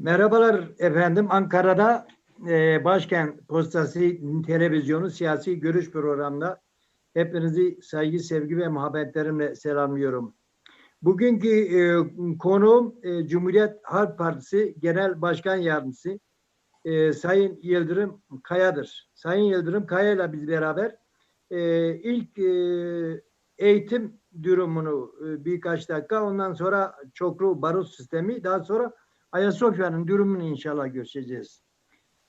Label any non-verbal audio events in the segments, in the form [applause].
Merhabalar efendim. Ankara'da e, Başkent Postası Televizyonu Siyasi Görüş programında hepinizi saygı, sevgi ve muhabbetlerimle selamlıyorum. Bugünkü e, konuğum e, Cumhuriyet Halk Partisi Genel Başkan Yardımcısı e, Sayın Yıldırım Kaya'dır. Sayın Yıldırım Kaya ile biz beraber e, ilk e, eğitim durumunu e, birkaç dakika ondan sonra çoklu barut sistemi daha sonra Ayasofya'nın durumunu inşallah görüşeceğiz.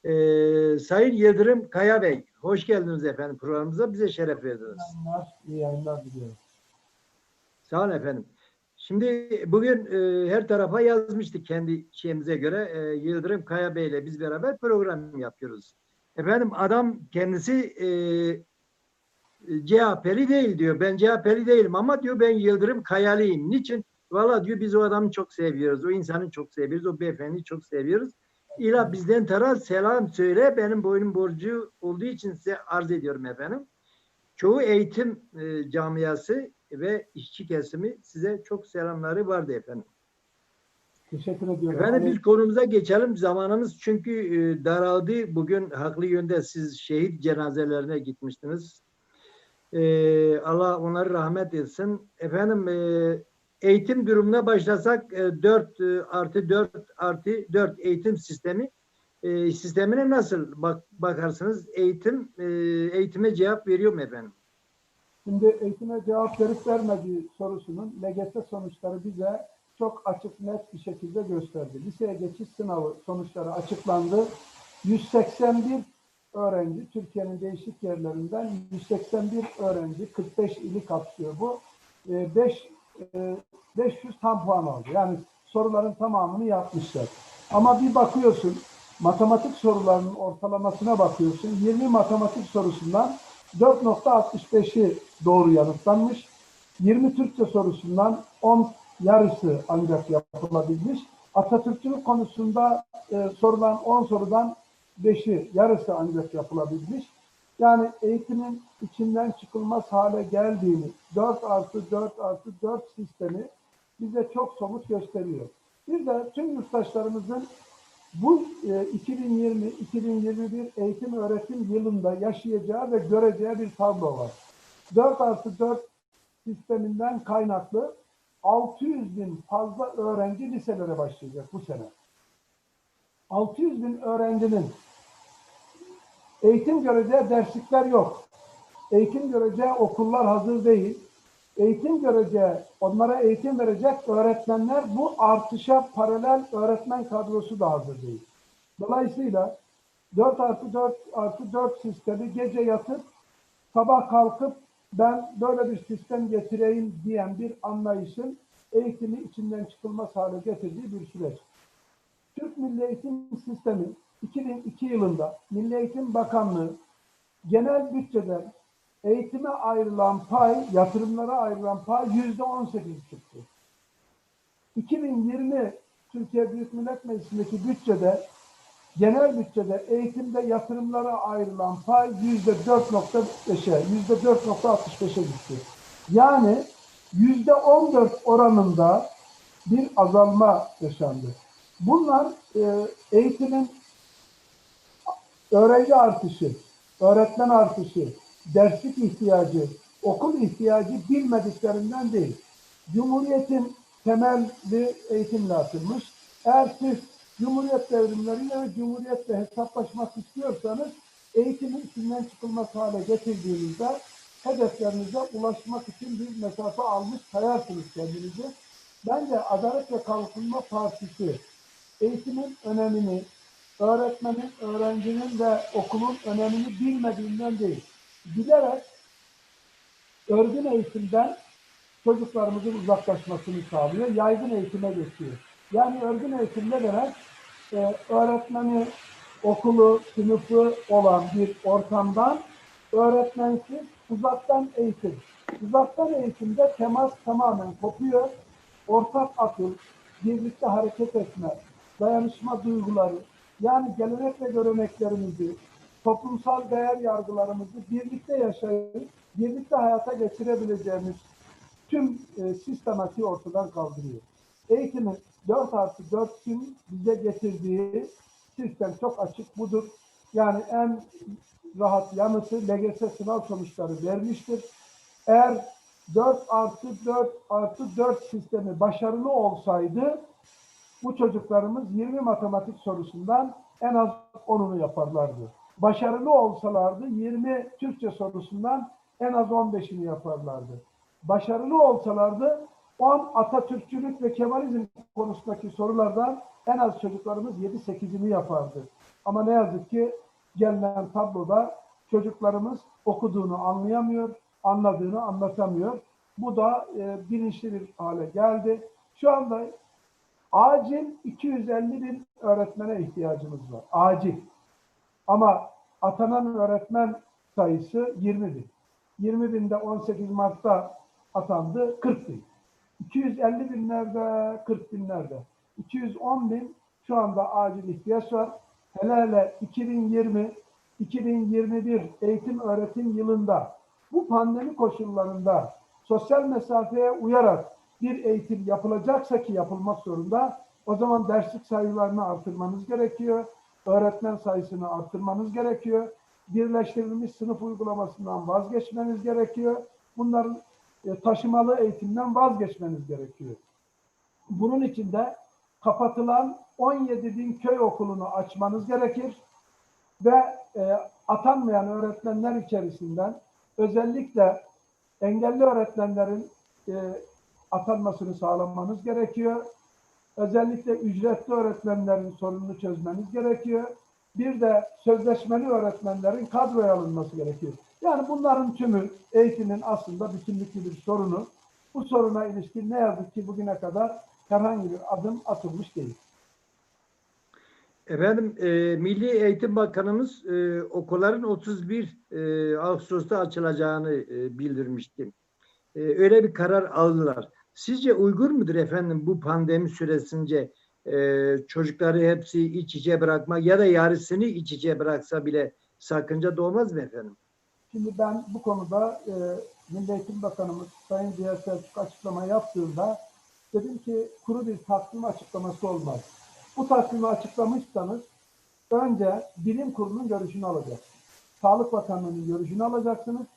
Ee, Sayın Yıldırım Kaya Bey, hoş geldiniz efendim programımıza. Bize şeref verdiniz. iyi yayınlar diliyorum. Sağ olun efendim. Şimdi bugün e, her tarafa yazmıştık kendi şeyimize göre. E, Yıldırım Kaya Bey ile biz beraber program yapıyoruz. Efendim adam kendisi e, CHP'li değil diyor. Ben CHP'li değilim ama diyor ben Yıldırım Kayalıyım. Niçin? Valla diyor biz o adamı çok seviyoruz. O insanı çok seviyoruz. O beyefendiyi çok seviyoruz. İla bizden tara selam söyle. Benim boynum borcu olduğu için size arz ediyorum efendim. Çoğu eğitim e, camiası ve işçi kesimi size çok selamları vardı efendim. Teşekkür ediyorum. Efendim biz konumuza geçelim. Zamanımız çünkü e, daraldı. Bugün haklı yönde siz şehit cenazelerine gitmiştiniz. E, Allah onları rahmet etsin. Efendim e, eğitim durumuna başlasak e, 4 e, artı 4 artı 4 eğitim sistemi e, sistemine nasıl bak, bakarsınız? Eğitim e, eğitime cevap veriyor mu efendim? Şimdi eğitime cevap verip vermediği sorusunun LGS sonuçları bize çok açık net bir şekilde gösterdi. Liseye geçiş sınavı sonuçları açıklandı. 181 öğrenci Türkiye'nin değişik yerlerinden 181 öğrenci 45 ili kapsıyor bu. 5 500 tam puan aldı. Yani soruların tamamını yapmışlar. Ama bir bakıyorsun matematik sorularının ortalamasına bakıyorsun. 20 matematik sorusundan 4.65'i doğru yanıtlanmış. 20 Türkçe sorusundan 10 yarısı ancak yapılabilmiş. Atatürkçülük konusunda e, sorulan 10 sorudan 5'i yarısı ancak yapılabilmiş. Yani eğitimin içinden çıkılmaz hale geldiğini 4 artı 4 artı 4 sistemi bize çok somut gösteriyor. Bir de tüm yurttaşlarımızın bu e, 2020-2021 eğitim öğretim yılında yaşayacağı ve göreceği bir tablo var. 4 artı 4 sisteminden kaynaklı 600 bin fazla öğrenci liselere başlayacak bu sene. 600 bin öğrencinin eğitim göreceği derslikler yok. Eğitim göreceği okullar hazır değil. Eğitim göreceği, onlara eğitim verecek öğretmenler bu artışa paralel öğretmen kadrosu da hazır değil. Dolayısıyla 4 artı 4 artı 4 sistemi gece yatıp sabah kalkıp ben böyle bir sistem getireyim diyen bir anlayışın eğitimi içinden çıkılmaz hale getirdiği bir süreç. Türk Milli Eğitim Sistemi 2002 yılında Milli Eğitim Bakanlığı genel bütçeden eğitime ayrılan pay, yatırımlara ayrılan pay yüzde 18 çıktı. 2020 Türkiye Büyük Millet Meclisi'ndeki bütçede genel bütçede eğitimde yatırımlara ayrılan pay yüzde 4.5'e, yüzde 4.65'e düştü. Yani yüzde 14 oranında bir azalma yaşandı. Bunlar e, eğitimin öğrenci artışı, öğretmen artışı, derslik ihtiyacı, okul ihtiyacı bilmediklerinden değil. Cumhuriyetin temelli eğitimle atılmış. Eğer siz Cumhuriyet devrimleriyle ve Cumhuriyetle hesaplaşmak istiyorsanız eğitimin içinden çıkılmaz hale getirdiğinizde hedeflerinize ulaşmak için bir mesafe almış sayarsınız kendinizi. Bence Adalet ve Kalkınma Partisi eğitimin önemini, öğretmenin, öğrencinin ve okulun önemini bilmediğinden değil, bilerek örgün eğitimden çocuklarımızın uzaklaşmasını sağlıyor, yaygın eğitime geçiyor. Yani örgün eğitim ne demek? Ee, öğretmeni, okulu, sınıfı olan bir ortamdan öğretmensiz uzaktan eğitim. Uzaktan eğitimde temas tamamen kopuyor. Ortak akıl, birlikte hareket etme, dayanışma duyguları, yani gelenek ve göreneklerimizi, toplumsal değer yargılarımızı birlikte yaşayıp, birlikte hayata geçirebileceğimiz tüm e, sistematiği ortadan kaldırıyor. Eğitimin 4 artı 4'ün bize getirdiği sistem çok açık budur. Yani en rahat yanıtı LGS sınav sonuçları vermiştir. Eğer 4 artı 4 artı 4 sistemi başarılı olsaydı bu çocuklarımız 20 matematik sorusundan en az 10'unu yaparlardı. Başarılı olsalardı 20 Türkçe sorusundan en az 15'ini yaparlardı. Başarılı olsalardı 10 Atatürkçülük ve Kemalizm konusundaki sorulardan en az çocuklarımız 7-8'ini yapardı. Ama ne yazık ki gelinen tabloda çocuklarımız okuduğunu anlayamıyor, anladığını anlatamıyor. Bu da e, bilinçli bir hale geldi. Şu anda acil 250 bin öğretmene ihtiyacımız var. Acil. Ama atanan öğretmen sayısı 20 bin. 20 binde 18 Mart'ta atandı 40 bin. 250 binlerde, 40 binlerde. 210 bin şu anda acil ihtiyaç var. Hele hele 2020 2021 eğitim öğretim yılında bu pandemi koşullarında sosyal mesafeye uyarak bir eğitim yapılacaksa ki yapılmak zorunda o zaman derslik sayılarını artırmanız gerekiyor. Öğretmen sayısını artırmanız gerekiyor. Birleştirilmiş sınıf uygulamasından vazgeçmeniz gerekiyor. Bunların e, taşımalı eğitimden vazgeçmeniz gerekiyor. Bunun için de kapatılan 17 bin köy okulunu açmanız gerekir ve e, atanmayan öğretmenler içerisinden özellikle engelli öğretmenlerin e, atanmasını sağlamanız gerekiyor. Özellikle ücretli öğretmenlerin sorununu çözmeniz gerekiyor. Bir de sözleşmeli öğretmenlerin kadroya alınması gerekiyor. Yani bunların tümü eğitimin aslında bütünlüklü bir sorunu. Bu soruna ilişkin ne yazık ki bugüne kadar herhangi bir adım atılmış değil. Efendim e, Milli Eğitim Bakanımız e, okulların 31 e, Ağustos'ta açılacağını e, bildirmişti. E, öyle bir karar aldılar. Sizce uygun mudur efendim bu pandemi süresince e, çocukları hepsi iç içe bırakmak ya da yarısını iç içe bıraksa bile sakınca doğmaz mı efendim? Şimdi ben bu konuda e, Milli Eğitim Bakanımız Sayın Ziya Selçuk açıklama yaptığında dedim ki kuru bir takvim açıklaması olmaz. Bu takvimi açıklamışsanız önce bilim kurulunun görüşünü alacaksınız. Sağlık Bakanlığı'nın görüşünü alacaksınız.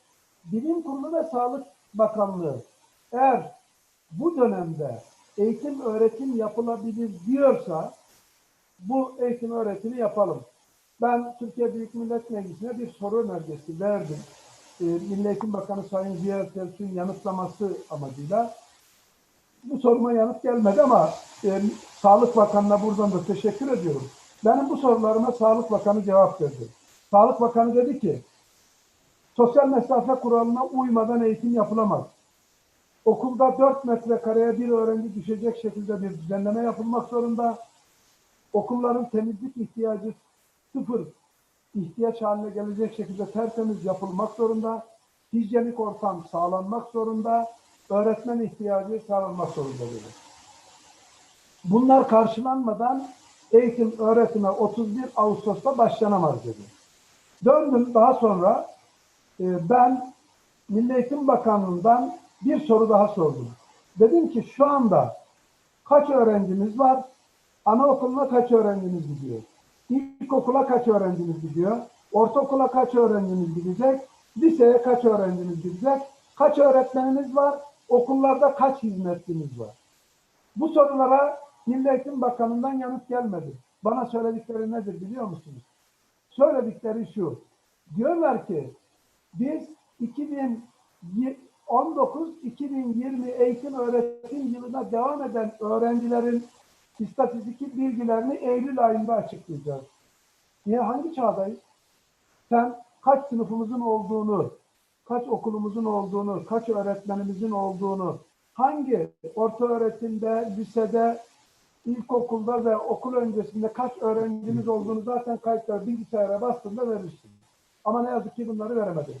Bilim Kurulu ve Sağlık Bakanlığı eğer bu dönemde eğitim öğretim yapılabilir diyorsa bu eğitim öğretimi yapalım. Ben Türkiye Büyük Millet Meclisi'ne bir soru önergesi verdim. Ee, Milli Eğitim Bakanı Sayın Ziya Selçuk'un yanıtlaması amacıyla. Bu soruma yanıt gelmedi ama e, Sağlık Bakanı'na buradan da teşekkür ediyorum. Benim bu sorularıma Sağlık Bakanı cevap verdi. Sağlık Bakanı dedi ki, sosyal mesafe kuralına uymadan eğitim yapılamaz. Okulda 4 metrekareye bir öğrenci düşecek şekilde bir düzenleme yapılmak zorunda. Okulların temizlik ihtiyacı sıfır ihtiyaç haline gelecek şekilde tertemiz yapılmak zorunda. Hijyenik ortam sağlanmak zorunda. Öğretmen ihtiyacı sağlanmak zorunda. Bunlar karşılanmadan eğitim öğretime 31 Ağustos'ta başlanamaz dedi. Döndüm daha sonra e, ben Milli Eğitim Bakanlığı'ndan bir soru daha sordum. Dedim ki şu anda kaç öğrencimiz var? Anaokuluna kaç öğrencimiz gidiyor? İlkokula kaç öğrencimiz gidiyor? Ortaokula kaç öğrencimiz gidecek? Liseye kaç öğrencimiz gidecek? Kaç öğretmenimiz var? Okullarda kaç hizmetlimiz var? Bu sorulara Milli Eğitim Bakanı'ndan yanıt gelmedi. Bana söyledikleri nedir biliyor musunuz? Söyledikleri şu. Diyorlar ki biz 2019-2020 eğitim öğretim yılına devam eden öğrencilerin istatistik bilgilerini Eylül ayında açıklayacağız. Niye? Hangi çağdayız? Sen kaç sınıfımızın olduğunu, kaç okulumuzun olduğunu, kaç öğretmenimizin olduğunu, hangi orta öğretimde, lisede, ilkokulda ve okul öncesinde kaç öğrencimiz olduğunu zaten kayıtlar bilgisayara bastığında verirsin. Ama ne yazık ki bunları veremedi.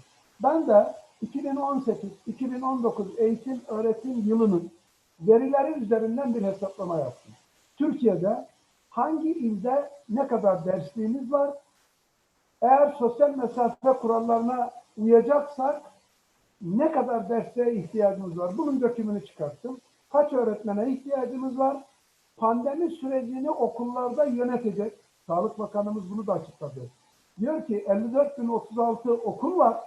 Ben de 2018-2019 eğitim öğretim yılının verileri üzerinden bir hesaplama yaptım. Türkiye'de hangi ilde ne kadar dersliğimiz var? Eğer sosyal mesafe kurallarına uyacaksak ne kadar derse ihtiyacımız var? Bunun dökümünü çıkarttım. Kaç öğretmene ihtiyacımız var? pandemi sürecini okullarda yönetecek. Sağlık Bakanımız bunu da açıkladı. Diyor ki 54.036 okul var.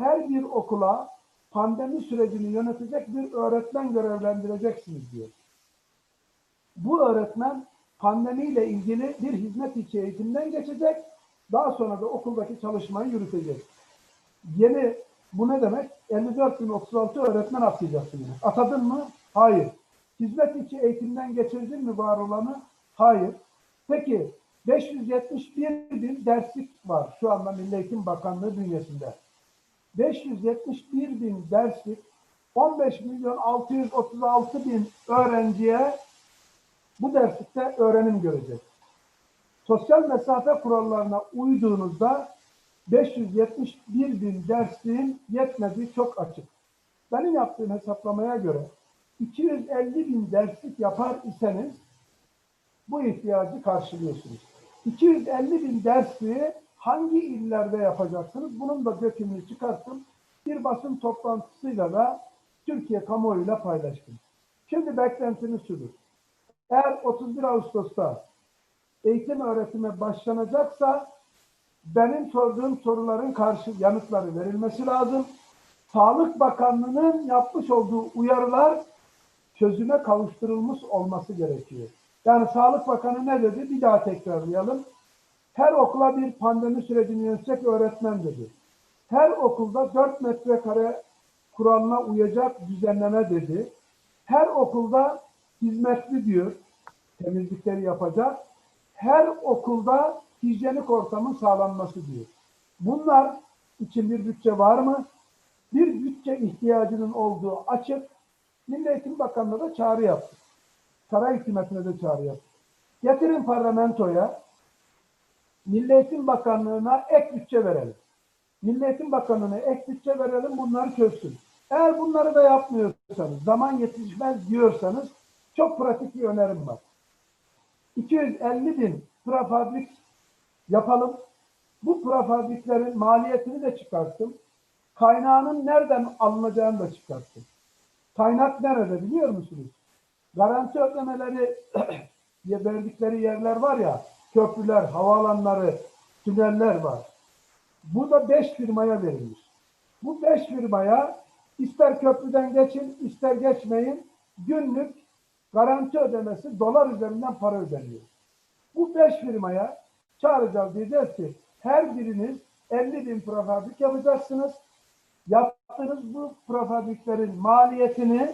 Her bir okula pandemi sürecini yönetecek bir öğretmen görevlendireceksiniz diyor. Bu öğretmen pandemiyle ilgili bir hizmet içi eğitimden geçecek. Daha sonra da okuldaki çalışmayı yürütecek. Yeni bu ne demek? 54.036 öğretmen atayacaksın. yine. Atadın mı? Hayır. Hizmet içi eğitimden geçirdin mi var olanı? Hayır. Peki 571 bin derslik var şu anda Milli Eğitim Bakanlığı bünyesinde. 571 bin derslik 15 milyon 636 bin öğrenciye bu derslikte öğrenim görecek. Sosyal mesafe kurallarına uyduğunuzda 571 bin dersliğin yetmediği çok açık. Benim yaptığım hesaplamaya göre 250 bin derslik yapar iseniz bu ihtiyacı karşılıyorsunuz. 250 bin dersliği hangi illerde yapacaksınız? Bunun da dökümünü çıkarttım. Bir basın toplantısıyla da Türkiye kamuoyuyla paylaştım. Şimdi beklentimiz şudur. Eğer 31 Ağustos'ta eğitim öğretime başlanacaksa benim sorduğum soruların karşı yanıtları verilmesi lazım. Sağlık Bakanlığı'nın yapmış olduğu uyarılar çözüme kavuşturulmuş olması gerekiyor. Yani Sağlık Bakanı ne dedi? Bir daha tekrarlayalım. Her okula bir pandemi sürecini yönetecek öğretmen dedi. Her okulda 4 metrekare kuralına uyacak düzenleme dedi. Her okulda hizmetli diyor, temizlikleri yapacak. Her okulda hijyenik ortamın sağlanması diyor. Bunlar için bir bütçe var mı? Bir bütçe ihtiyacının olduğu açık. Milli Eğitim Bakanlığı da çağrı yaptı. Saray hükümetine de çağrı yaptı. Getirin parlamentoya, Milli Eğitim Bakanlığı'na ek bütçe verelim. Milli Eğitim Bakanlığı'na ek bütçe verelim, bunları çözsün. Eğer bunları da yapmıyorsanız, zaman yetişmez diyorsanız çok pratik bir önerim var. 250 bin prefabrik yapalım. Bu prefabriklerin maliyetini de çıkarttım. Kaynağının nereden alınacağını da çıkarttım. Kaynak nerede biliyor musunuz? Garanti ödemeleri [clears throat] verdikleri yerler var ya, köprüler, havaalanları, tüneller var. Bu da 5 firmaya verilmiş. Bu 5 firmaya ister köprüden geçin, ister geçmeyin, günlük garanti ödemesi dolar üzerinden para ödeniyor. Bu 5 firmaya çağıracağız diyeceğiz ki her biriniz 50 bin prefabrik yapacaksınız. Yaptığınız bu prefabriklerin maliyetini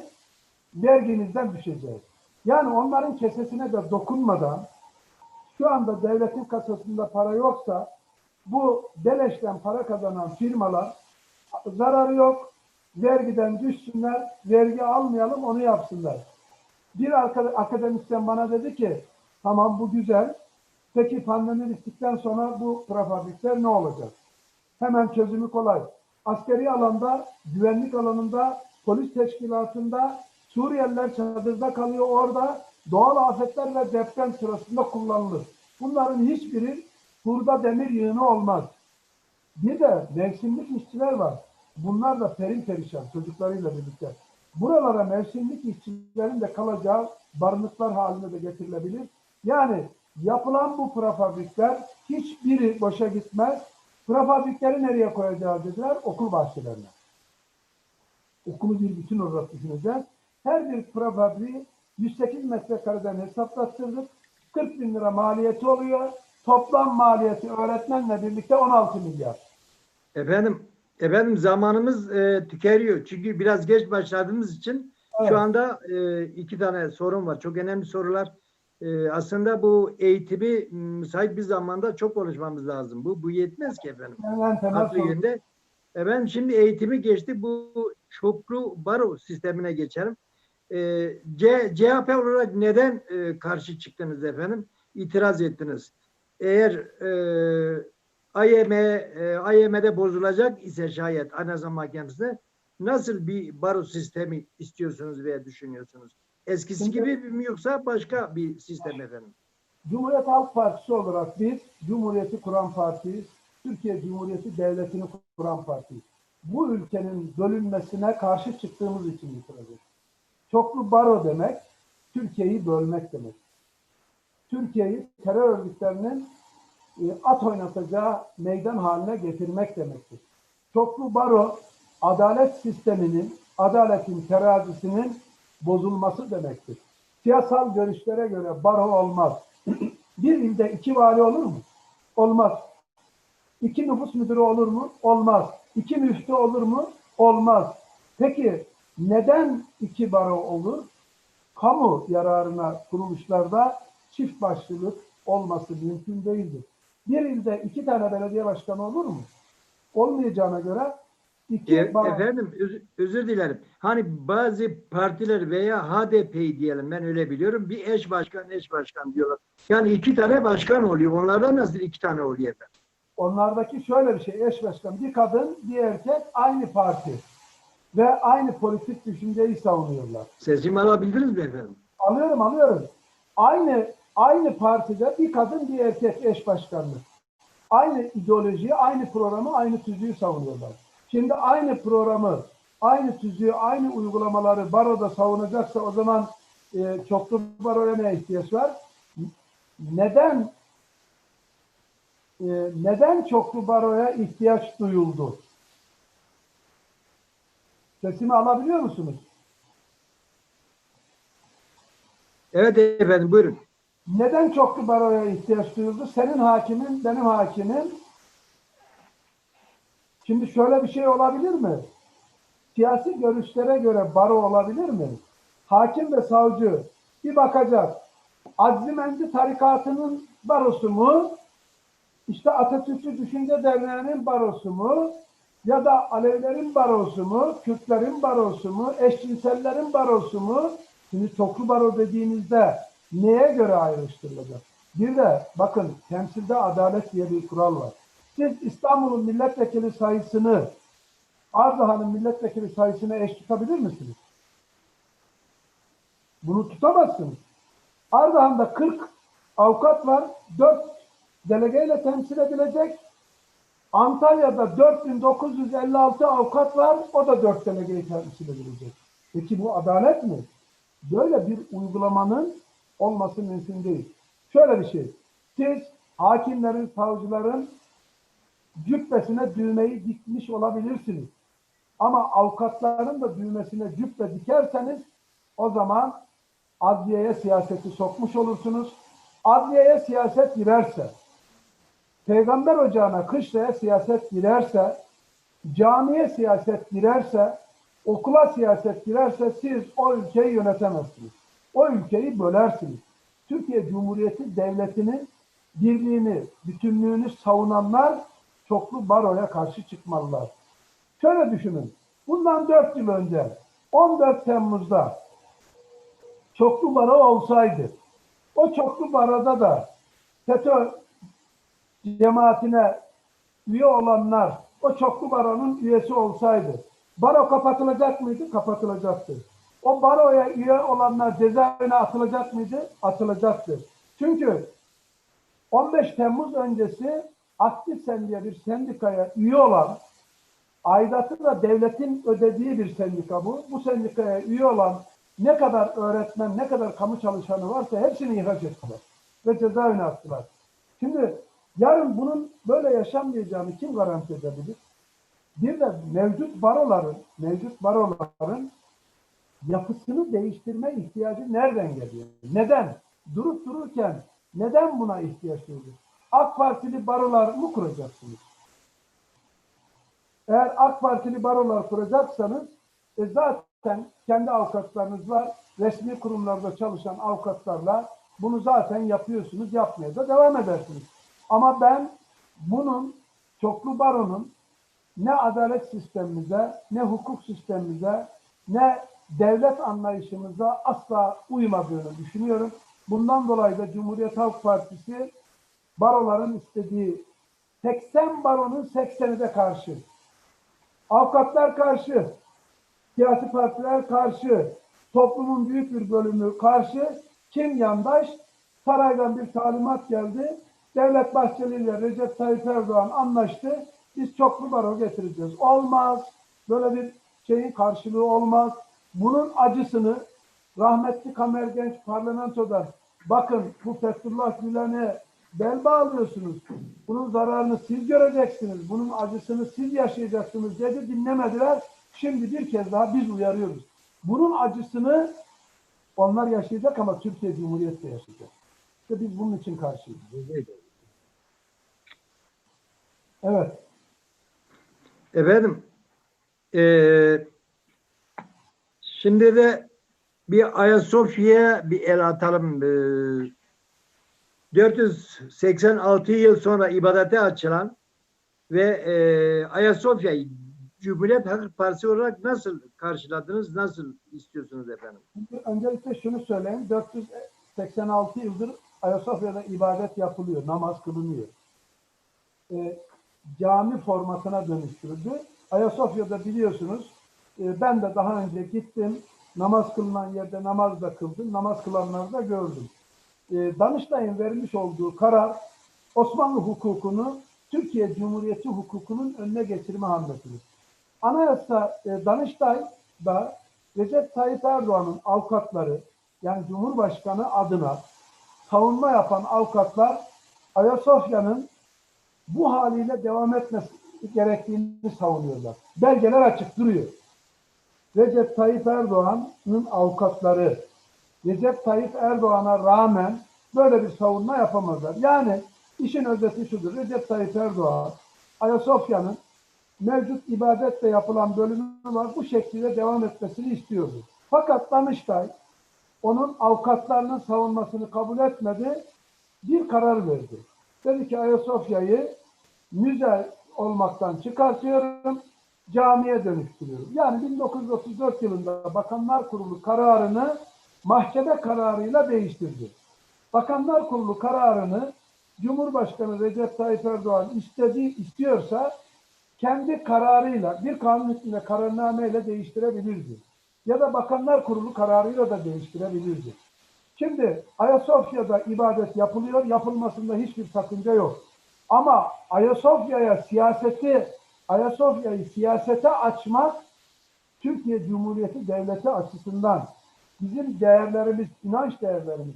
verginizden düşeceğiz. Yani onların kesesine de dokunmadan şu anda devletin kasasında para yoksa bu beleşten para kazanan firmalar zararı yok. Vergiden düşsünler, vergi almayalım onu yapsınlar. Bir akademisyen bana dedi ki tamam bu güzel. Peki pandemi bittikten sonra bu prefabrikler ne olacak? Hemen çözümü kolay. Askeri alanda, güvenlik alanında, polis teşkilatında Suriyeliler çadırda kalıyor orada. Doğal afetler ve deprem sırasında kullanılır. Bunların hiçbiri hurda demir yığını olmaz. Bir de mevsimlik işçiler var. Bunlar da perin perişan çocuklarıyla birlikte. Buralara mevsimlik işçilerin de kalacağı barınıklar haline de getirilebilir. Yani yapılan bu prefabrikler hiçbiri boşa gitmez. Prefabrikleri nereye koyacağız dediler? Okul bahçelerine. Okulu bir bütün olarak düşüneceğiz. Her bir prefabriği 108 metrekareden hesaplattırdık. 40 bin lira maliyeti oluyor. Toplam maliyeti öğretmenle birlikte 16 milyar. Efendim, efendim zamanımız e, tükeniyor. Çünkü biraz geç başladığımız için Evet. şu anda e, iki tane sorun var. Çok önemli sorular. E, aslında bu eğitimi müsait bir zamanda çok konuşmamız lazım. Bu bu yetmez ki efendim. Sorun- yönde. Efendim şimdi eğitimi geçti. Bu çoklu baro sistemine geçelim. E, C, CHP olarak neden e, karşı çıktınız efendim? İtiraz ettiniz. Eğer e, AYM, e, AYM'de bozulacak ise şayet Anayasa Mahkemesi'nde nasıl bir baro sistemi istiyorsunuz veya düşünüyorsunuz? Eskisi Şimdi- gibi mi yoksa başka bir sistem efendim? Cumhuriyet Halk Partisi olarak biz Cumhuriyeti kuran partiyiz. Türkiye Cumhuriyeti Devleti'ni kuran partiyiz. Bu ülkenin bölünmesine karşı çıktığımız için itiraz ediyoruz. Çoklu baro demek, Türkiye'yi bölmek demek. Türkiye'yi terör örgütlerinin e, at oynatacağı meydan haline getirmek demektir. Çoklu baro adalet sisteminin, adaletin terazisinin bozulması demektir. Siyasal görüşlere göre baro olmaz. [clears throat] Bir ilde iki vali olur mu? Olmaz. İki nüfus müdürü olur mu? Olmaz. İki müftü olur mu? Olmaz. Peki neden iki baro olur? Kamu yararına kuruluşlarda çift başlılık olması mümkün değildir. Bir ilde iki tane belediye başkanı olur mu? Olmayacağına göre iki E, baro... efendim öz- özür dilerim. Hani bazı partiler veya HDP'yi diyelim ben öyle biliyorum. Bir eş başkan eş başkan diyorlar. Yani iki tane başkan oluyor. Onlardan nasıl iki tane oluyor efendim? Onlardaki şöyle bir şey, eş başkan, bir kadın, bir erkek aynı parti ve aynı politik düşünceyi savunuyorlar. Sesimi alabildiniz mi efendim? Alıyorum, alıyorum. Aynı aynı partide bir kadın, bir erkek eş başkanlık. Aynı ideolojiyi, aynı programı, aynı tüzüğü savunuyorlar. Şimdi aynı programı, aynı tüzüğü, aynı uygulamaları baroda savunacaksa o zaman e, çoklu baroya ne ihtiyaç var? Neden e, neden çoklu baroya ihtiyaç duyuldu? Sesimi alabiliyor musunuz? Evet efendim buyurun. Neden çoklu baroya ihtiyaç duyuldu? Senin hakimin, benim hakimim. Şimdi şöyle bir şey olabilir mi? Siyasi görüşlere göre baro olabilir mi? Hakim ve savcı bir bakacak. Azimenci tarikatının barosu mu? İşte Atatürkçü Düşünce Derneği'nin barosu mu? Ya da Alevilerin barosu mu? Kürtlerin barosu mu? Eşcinsellerin barosu mu? Şimdi çoklu baro dediğinizde neye göre ayrıştırılacak? Bir de bakın temsilde adalet diye bir kural var. Siz İstanbul'un milletvekili sayısını Ardahan'ın milletvekili sayısına eş tutabilir misiniz? Bunu tutamazsınız. Ardahan'da 40 avukat var. 4 delegeyle temsil edilecek. Antalya'da 4956 avukat var. O da 4 delegeyi temsil edilecek. Peki bu adalet mi? Böyle bir uygulamanın olması mümkün değil. Şöyle bir şey. Siz hakimlerin, savcıların cübbesine düğmeyi dikmiş olabilirsiniz. Ama avukatların da düğmesine cübbe dikerseniz o zaman adliyeye siyaseti sokmuş olursunuz. Adliyeye siyaset girerse, peygamber ocağına, kışlaya siyaset girerse, camiye siyaset girerse, okula siyaset girerse siz o ülkeyi yönetemezsiniz. O ülkeyi bölersiniz. Türkiye Cumhuriyeti Devleti'nin birliğini, bütünlüğünü savunanlar çoklu baroya karşı çıkmalılar. Şöyle düşünün. Bundan 4 yıl önce 14 Temmuz'da çoklu baro olsaydı o çoklu baroda da FETÖ cemaatine üye olanlar o çoklu baronun üyesi olsaydı baro kapatılacak mıydı? Kapatılacaktı. O baroya üye olanlar cezaevine atılacak mıydı? Atılacaktı. Çünkü 15 Temmuz öncesi aktif sen diye bir sendikaya üye olan aidatı da devletin ödediği bir sendika bu. Bu sendikaya üye olan ne kadar öğretmen, ne kadar kamu çalışanı varsa hepsini ihraç ettiler. Ve cezaevine attılar. Şimdi yarın bunun böyle yaşanmayacağını kim garanti edebilir? Bir de mevcut baroların, mevcut baroların yapısını değiştirme ihtiyacı nereden geliyor? Neden? Durup dururken neden buna ihtiyaç duyulur? AK Partili barolar mı kuracaksınız? Eğer AK Partili barolar kuracaksanız e zaten kendi avukatlarınız var. Resmi kurumlarda çalışan avukatlarla bunu zaten yapıyorsunuz. Yapmaya da devam edersiniz. Ama ben bunun çoklu baronun ne adalet sistemimize, ne hukuk sistemimize, ne devlet anlayışımıza asla uymadığını düşünüyorum. Bundan dolayı da Cumhuriyet Halk Partisi baroların istediği 80 baronun 80'i de karşı. Avukatlar karşı, siyasi partiler karşı, toplumun büyük bir bölümü karşı. Kim yandaş? Saraydan bir talimat geldi. Devlet Bahçeli ile Recep Tayyip Erdoğan anlaştı. Biz çoklu baro getireceğiz. Olmaz. Böyle bir şeyin karşılığı olmaz. Bunun acısını Rahmetli Kamer Genç parlamentoda bakın bu Fethullah Gülen'e bel bağlıyorsunuz. Bunun zararını siz göreceksiniz. Bunun acısını siz yaşayacaksınız dedi dinlemediler. Şimdi bir kez daha biz uyarıyoruz. Bunun acısını onlar yaşayacak ama Türkiye Cumhuriyeti de yaşayacak. İşte biz bunun için karşıyız. Evet. Efendim, eee, şimdi de bir Ayasofya'ya bir el atalım. Eee, 486 yıl sonra ibadete açılan ve eee Ayasofya Cumhuriyet Halk Partisi olarak nasıl karşıladınız, nasıl istiyorsunuz efendim? Öncelikle şunu söyleyeyim. 486 yıldır Ayasofya'da ibadet yapılıyor, namaz kılınıyor. Ee, cami formatına dönüştürüldü. Ayasofya'da biliyorsunuz e, ben de daha önce gittim. Namaz kılınan yerde namaz da kıldım. Namaz kılanları da gördüm. E, Danıştay'ın vermiş olduğu karar Osmanlı hukukunu Türkiye Cumhuriyeti hukukunun önüne getirme hamlesidir. Anayasa e, Danıştay'da Recep Tayyip Erdoğan'ın avukatları yani Cumhurbaşkanı adına savunma yapan avukatlar Ayasofya'nın bu haliyle devam etmesi gerektiğini savunuyorlar. Belgeler açık duruyor. Recep Tayyip Erdoğan'ın avukatları Recep Tayyip Erdoğan'a rağmen böyle bir savunma yapamazlar. Yani işin özeti şudur. Recep Tayyip Erdoğan Ayasofya'nın mevcut ibadetle yapılan bölümü var. Bu şekilde devam etmesini istiyordu. Fakat Danıştay onun avukatlarının savunmasını kabul etmedi. Bir karar verdi. Dedi ki Ayasofya'yı müze olmaktan çıkartıyorum, camiye dönüştürüyorum. Yani 1934 yılında Bakanlar Kurulu kararını mahkeme kararıyla değiştirdi. Bakanlar Kurulu kararını Cumhurbaşkanı Recep Tayyip Erdoğan istediği istiyorsa kendi kararıyla bir kanun hükmünde kararnameyle değiştirebilirdi. Ya da Bakanlar Kurulu kararıyla da değiştirebilirdi. Şimdi Ayasofya'da ibadet yapılıyor, yapılmasında hiçbir sakınca yok. Ama Ayasofya'ya siyaseti, Ayasofya'yı siyasete açmak Türkiye Cumhuriyeti Devleti açısından bizim değerlerimiz, inanç değerlerimiz,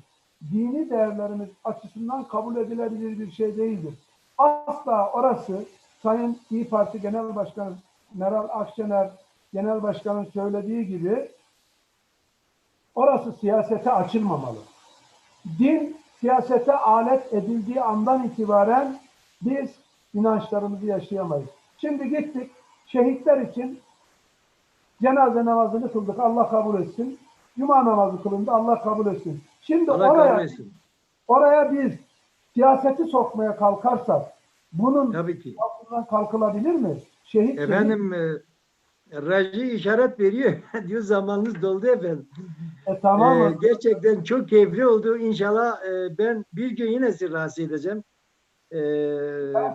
dini değerlerimiz açısından kabul edilebilir bir şey değildir. Asla orası Sayın İyi Parti Genel Başkanı Meral Akşener Genel Başkan'ın söylediği gibi orası siyasete açılmamalı. Din siyasete alet edildiği andan itibaren biz inançlarımızı yaşayamayız. Şimdi gittik şehitler için cenaze namazını kıldık. Allah kabul etsin. Cuma namazı kılındı. Allah kabul etsin. Şimdi Allah oraya, oraya biz siyaseti sokmaya kalkarsak bunun Tabii ki. altından kalkılabilir mi? Şehit şehit- Efendim, e, Raji işaret veriyor. [laughs] diyor zamanınız doldu efendim. E, tamam mı? Ee, gerçekten çok keyifli oldu. İnşallah e, ben bir gün yine sizi rahatsız edeceğim. Ee,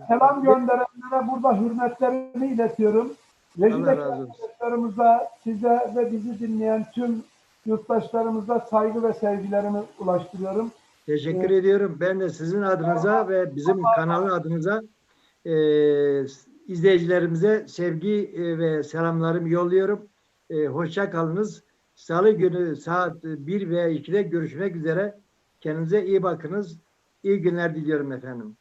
Selam gönderenlere burada hürmetlerimi iletiyorum. Allah Rejideki arkadaşlarımıza, size ve bizi dinleyen tüm yurttaşlarımıza saygı ve sevgilerimi ulaştırıyorum. teşekkür ediyorum. Ben de sizin adınıza ve bizim kanalın adınıza e, izleyicilerimize sevgi e, ve selamlarımı yolluyorum. E, hoşça kalınız. Salı günü saat 1 veya 2'de görüşmek üzere. Kendinize iyi bakınız. İyi günler diliyorum efendim.